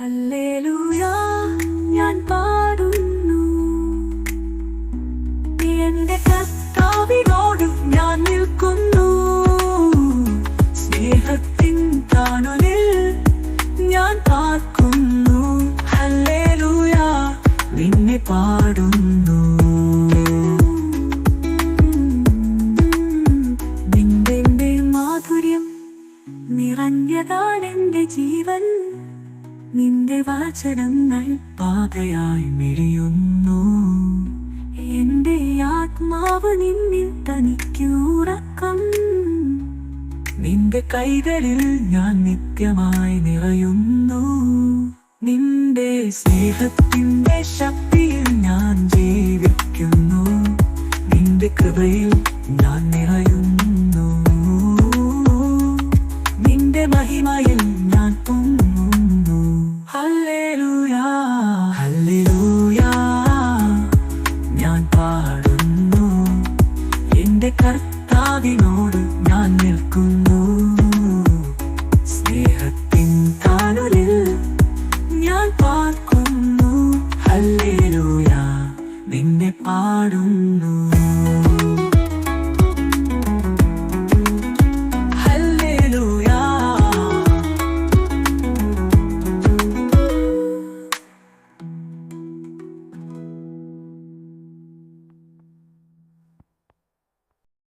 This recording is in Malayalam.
ഹല്ലേലൂയ ഞാൻ പാടുന്നു. എന്റെ കർത്താവിനോട് ഞാൻ നിൽക്കുന്നു. സ്നേഹത്തിൻ താണലിൽ ഞാൻ പാർക്കുന്നു. ഹല്ലേലൂയ നിന്നെ പാടുന്നു. നിന്റെ മാധുര്യം നിറഞ്ഞതാണെന്റെ ജീവൻ. നിന്റെ വാചനങ്ങൾ പാതയായി മിഴിയുന്നു. എന്റെ ആത്മാവ് നിന്നിൽ തനിക്കുറക്കം. നിന്റെ കൈകളിൽ ഞാൻ നിത്യമായി നിറയുന്നു. നിന്റെ സ്നേഹത്തിന്റെ ശക്തിയിൽ ഞാൻ ജീവിക്കുന്നു. നിന്റെ കൃപയിൽ ഞാൻ നിറയുന്നു. നിന്റെ മഹിമയിൽ കർത്താവിനോട് ഞാൻ നിൽക്കുന്നു. സ്നേഹത്തിൻ താനുലിൽ ഞാൻ പാർക്കുന്നു. ഹല്ലേലൂയ നിന്നെ പാടുന്നു.